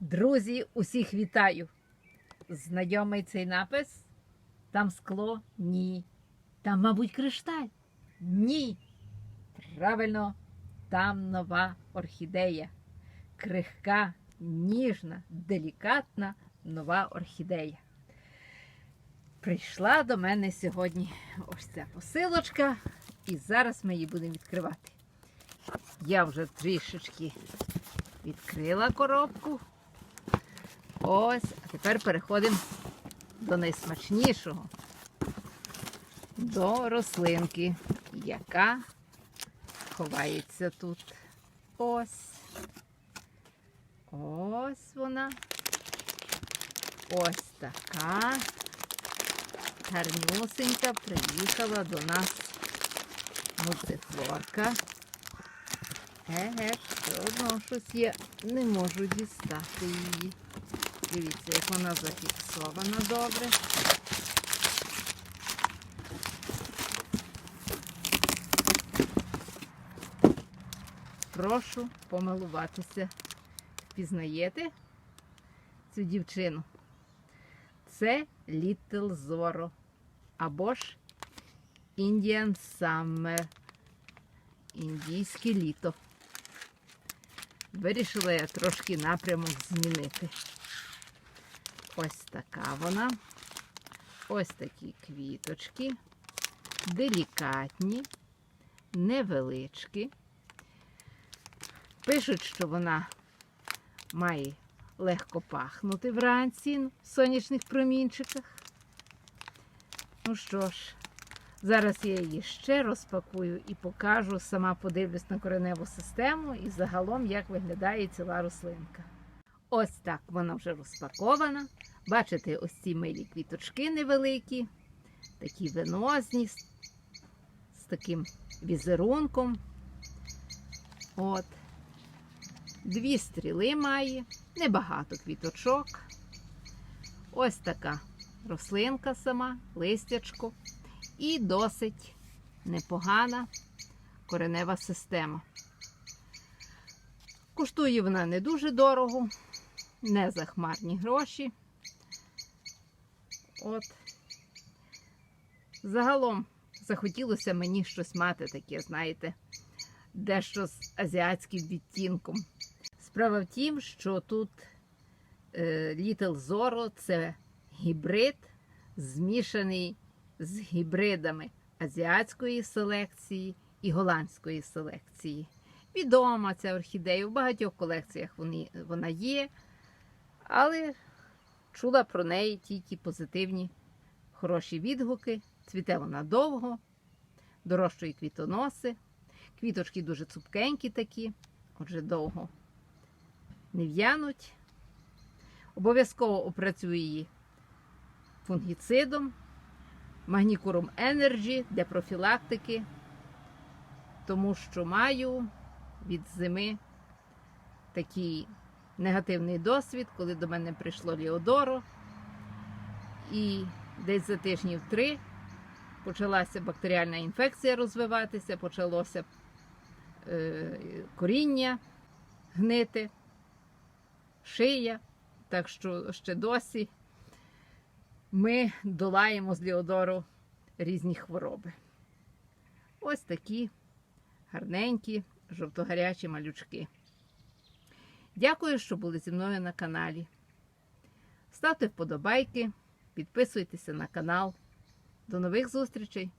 Друзі, усіх вітаю! Знайомий цей напис? Там скло? Ні. Там, мабуть, кришталь? Ні. Правильно, там нова орхідея. Крихка, ніжна, делікатна нова орхідея. Прийшла до мене сьогодні ось ця посилочка, і зараз ми її будемо відкривати. Я вже трішечки відкрила коробку. Ось, а тепер переходимо до найсмачнішого. До рослинки, яка ховається тут. Ось. Ось вона. Ось така. Гарнюсенька приїхала до нас мультифлорка. Еге, все одно щось є. Не можу дістати її. Дивіться, як вона зафіксована добре. Прошу помилуватися. Впізнаєте цю дівчину? Це Little Zorro або ж Indian Summer. Індійське літо. Вирішила я трошки напрямок змінити. Ось така вона. Ось такі квіточки. Делікатні, невеличкі. Пишуть, що вона має легко пахнути вранці в сонячних промінчиках. Ну що ж, зараз я її ще розпакую і покажу, сама подивлюсь на кореневу систему і загалом, як виглядає ціла рослинка. Ось так вона вже розпакована. Бачите, ось ці милі квіточки невеликі, такі венозні, з, таким візерунком. От. Дві стріли має, небагато квіточок. Ось така рослинка сама, листячко. І досить непогана коренева система. Коштує вона не дуже дорого, не захмарні гроші. От. Загалом захотілося мені щось мати таке, знаєте, дещо з азіатським відтінком. Справа в тім, що тут е, Little Zorro – це гібрид, змішаний з гібридами азіатської селекції і голландської селекції. Відома ця орхідея, в багатьох колекціях вони, вона є, але чула про неї тільки позитивні, хороші відгуки. Цвіте вона довго, дорожчої квітоноси. Квіточки дуже цупкенькі такі, отже, довго не в'януть. Обов'язково опрацюю її фунгіцидом, магнікуром Energy для профілактики, тому що маю від зими такий негативний досвід, коли до мене прийшло Ліодоро. І десь за тижнів три почалася бактеріальна інфекція розвиватися, почалося е, коріння гнити, шия. Так що ще досі ми долаємо з Ліодору різні хвороби. Ось такі гарненькі, жовтогарячі малючки. Дякую, що були зі мною на каналі. Ставте вподобайки, підписуйтеся на канал. До нових зустрічей!